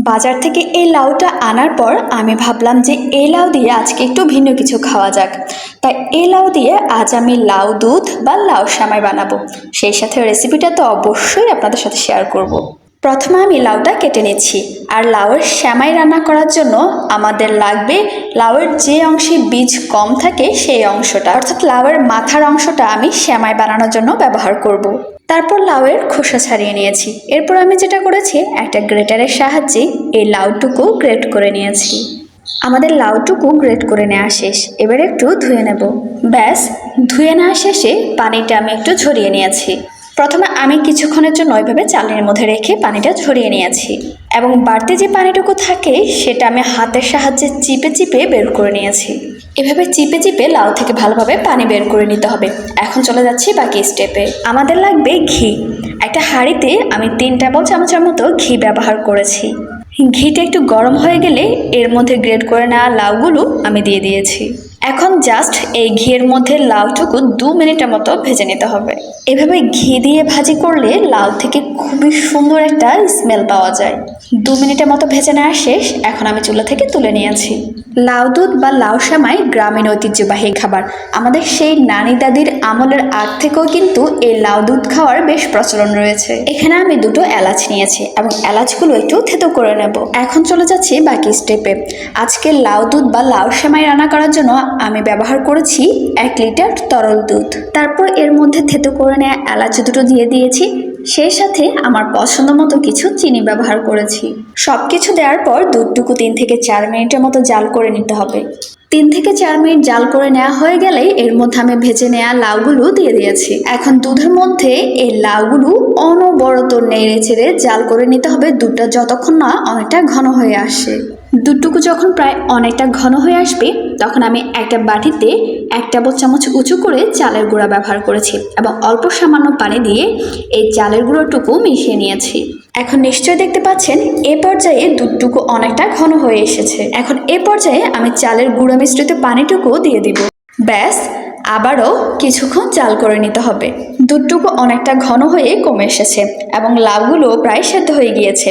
বাজার থেকে এই লাউটা আনার পর আমি ভাবলাম যে এই লাউ দিয়ে আজকে একটু ভিন্ন কিছু খাওয়া যাক তাই এই লাউ দিয়ে আজ আমি লাউ দুধ বা লাউ সামাই বানাবো সেই সাথে রেসিপিটা তো অবশ্যই আপনাদের সাথে শেয়ার করব। প্রথমে আমি লাউটা কেটে নিচ্ছি আর লাউয়ের শ্যামাই রান্না করার জন্য আমাদের লাগবে লাউয়ের যে অংশে বীজ কম থাকে সেই অংশটা অর্থাৎ লাউয়ের মাথার অংশটা আমি শ্যামাই বানানোর জন্য ব্যবহার করব। তারপর লাউয়ের খোসা ছাড়িয়ে নিয়েছি। এরপর আমি যেটা করেছি, একটা গ্রেটারের সাহায্যে এই লাউটুকু গ্রেট করে নিয়েছি। আমাদের লাউটুকু গ্রেট করে নেওয়া শেষ। এবার একটু ধুয়ে নেব। ব্যাস, ধুয়ে নেওয়া শেষে পানিটা আমি একটু ঝরিয়ে নিয়েছি। প্রথমে আমি কিছুক্ষণের জন্য ওইভাবে চালের মধ্যে রেখে পানিটা ঝরিয়ে নিয়েছি এবং বাড়তি যে পানিটুকু থাকে সেটা আমি হাতের সাহায্যে চিপে চিপে বের করে নিয়েছি। এভাবে চিপে চিপে লাউ থেকে ভালোভাবে পানি বের করে নিতে হবে। এখন চলে যাচ্ছি বাকি স্টেপে আমাদের লাগবে ঘি। একটা হাঁড়িতে আমি তিন টেবিল চামচের মতো ঘি ব্যবহার করেছি। ঘিটা একটু গরম হয়ে গেলে এর মধ্যে গ্রেড করে নেওয়া লাউগুলো আমি দিয়ে দিয়েছি। এখন জাস্ট এই ঘিয়ের মধ্যে লাউটুকু দু মিনিটের মতো ভেজে নিতে হবে। এভাবে ঘি দিয়ে ভাজি করলে লাউ থেকে খুবই সুন্দর একটা স্মেল পাওয়া যায়। দু মিনিটের মতো ভেজে নেওয়া শেষ, এখন আমি চুলা থেকে তুলে নিয়েছি। লাউ দুধ বা লাউ সামাই গ্রামীণ ঐতিহ্যবাহী খাবার। আমাদের সেই নানি দাদির আমলের আগ থেকেও কিন্তু এই লাউ দুধ খাওয়ার বেশ প্রচলন রয়েছে। এখানে আমি দুটো এলাচ নিয়েছি এবং এলাচগুলো একটু থেতো করে নেব। এখন চলে যাচ্ছি বাকি স্টেপে আজকে লাউ দুধ বা লাউ সেমাই রান্না করার জন্য আমি ব্যবহার করেছি এক লিটার তরল দুধ। তারপর এর মধ্যে থেতো করে নেওয়া এলাচ দুটো দিয়ে দিয়েছি। সেই সাথে আমার পছন্দ মতো কিছু চিনি ব্যবহার করেছি। সব কিছু দেওয়ার পর দুধটুকু তিন থেকে চার মিনিটের মতো জাল করে নিতে হবে। তিন থেকে চার মিনিট জাল করে নেওয়া হয়ে গেলেই এর মধ্যে আমি ভেজে নেওয়া লাউগুলো দিয়ে দিয়েছি। এখন দুধের মধ্যে এই লাউগুলো অনবরত নেড়ে ছেড়ে জাল করে নিতে হবে। দুধটা যতক্ষণ না অনেকটা ঘন হয়ে আসে। দুধটুকু যখন প্রায় অনেকটা ঘন হয়ে আসবে, তখন আমি একটা বাটিতে এক টেবিল চামচ উঁচু করে চালের গুঁড়া ব্যবহার করেছি এবং অল্প সামান্য পানি দিয়ে এই চালের গুঁড়োটুকু মিশিয়ে নিয়েছি। এখন নিশ্চয় দেখতে পাচ্ছেন, এ পর্যায়ে দুধটুকু অনেকটা ঘন হয়ে এসেছে। এখন এ পর্যায়ে আমি চালের গুঁড়ো মিশ্রিত পানিটুকু দিয়ে দিব। ব্যাস আবারও কিছুক্ষণ চাল করে নিতে হবে। দুধটুকু অনেকটা ঘন হয়ে কমে এসেছে এবং লাউগুলো প্রায় সেদ্ধ হয়ে গিয়েছে।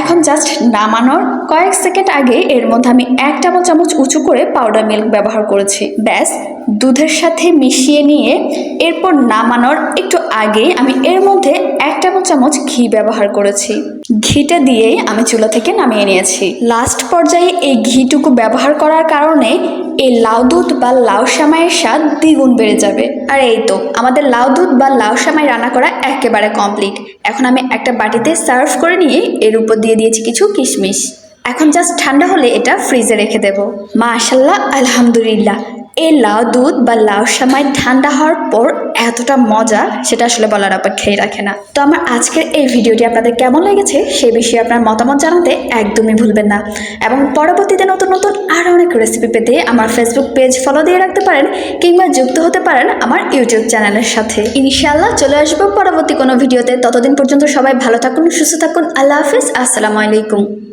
এখন জাস্ট নামানোর কয়েক সেকেন্ড আগে এর মধ্যে আমি এক চামচ উঁচু করে পাউডার মিল্ক ব্যবহার করেছি। ব্যাস দুধের সাথে মিশিয়ে নিয়ে এরপর নামানোর একটু আগে আমি এর মধ্যে এক টেবিল চামচ ঘি ব্যবহার করেছি। ঘিটা দিয়েই আমি চুলা থেকে নামিয়ে নিয়েছি। লাস্ট পর্যায়ে এই ঘিটুকু ব্যবহার করার কারণে এই লাউ দুধ বা লাউ সামাইয়ের স্বাদ দ্বিগুণ বেড়ে যাবে। আর এই তো, আমাদের লাউ দুধ বা লাউ সামাই রান্না করা একেবারে কমপ্লিট। এখন আমি একটা বাটিতে সার্ভ করে নিয়ে এর উপর দিয়ে দিয়েছি কিছু কিশমিশ। এখন জাস্ট ঠান্ডা হলে এটা ফ্রিজে রেখে দেব। মাশাল্লাহ, আলহামদুলিল্লাহ। এই লাউ দুধ বা লাউ সামাই ঠান্ডা হওয়ার পর এতটা মজা সেটা আসলে বলার অপেক্ষাই রাখে না। তো আমার আজকের এই ভিডিওটি আপনাদের কেমন লেগেছে সে বিষয়ে আপনার মতামত জানাতে একদমই ভুলবেন না। এবং পরবর্তীতে নতুন নতুন আরও অনেক রেসিপি পেতে আমার ফেসবুক পেজ ফলো দিয়ে রাখতে পারেন কিংবা যুক্ত হতে পারেন আমার ইউটিউব চ্যানেলের সাথে। ইনশাল্লাহ চলে আসব পরবর্তী কোনো ভিডিওতে। ততদিন পর্যন্ত সবাই ভালো থাকুন, সুস্থ থাকুন। আল্লাহ হাফিজ। আসসালামু আলাইকুম।